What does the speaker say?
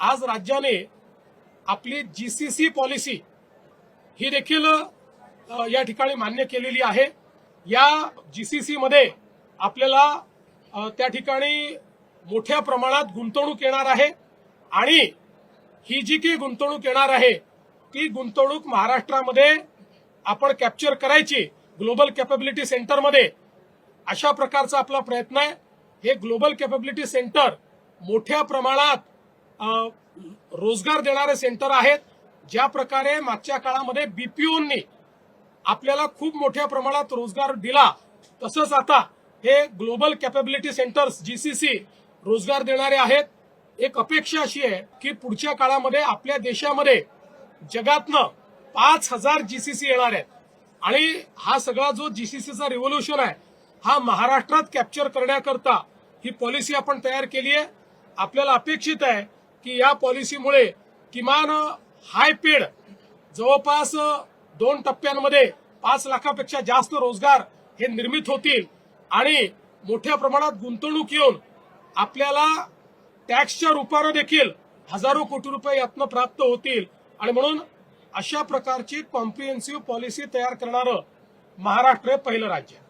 आज राज्याने आपली जी सी सी पॉलिसी ही देखील या ठिकाणी मान्य केलेली आहे. या जी सी मध्ये आपल्याला त्या ठिकाणी मोठ्या प्रमाणात गुंतवणूक येणार आहे आणि ही जी की गुंतवणूक येणार आहे ती गुंतवणूक महाराष्ट्रामध्ये आपण कॅप्चर करायची ग्लोबल कॅपेबिलिटी सेंटरमध्ये अशा प्रकारचा आपला प्रयत्न आहे. हे ग्लोबल कॅपेबिलिटी सेंटर मोठ्या प्रमाणात रोजगार देणारे सेंटर आहेत ज्या प्रकारे मागच्या काळामध्ये बीपीओनी आपल्याला खूप मोठ्या प्रमाणात रोजगार दिला. तसंच आता हे ग्लोबल कॅपेबिलिटी सेंटर्स जीसीसी रोजगार देणारे आहेत. एक अपेक्षा अशी आहे की पुढच्या काळामध्ये आपल्या देशामध्ये जगातनं पाच हजार जीसीसी येणार आहेत. आणि हा सगळा जो जीसीसीचा रिव्होल्युशन आहे हा महाराष्ट्रात कॅप्चर करण्याकरता ही पॉलिसी आपण तयार केली आहे. आपल्याला अपेक्षित आहे की या पॉलिसीमुळे किमान हाय पेड जवळपास दोन टप्प्यांमध्ये पाच लाखापेक्षा जास्त रोजगार हे निर्मित होतील आणि मोठ्या प्रमाणात गुंतवणूक येऊन आपल्याला टॅक्सच्या रूपानं देखील हजारो कोटी रुपये यातनं प्राप्त होतील. आणि म्हणून अशा प्रकारची कॉम्प्रिहेन्सिव्ह पॉलिसी तयार करणारं महाराष्ट्र हे पहिलं राज्य आहे.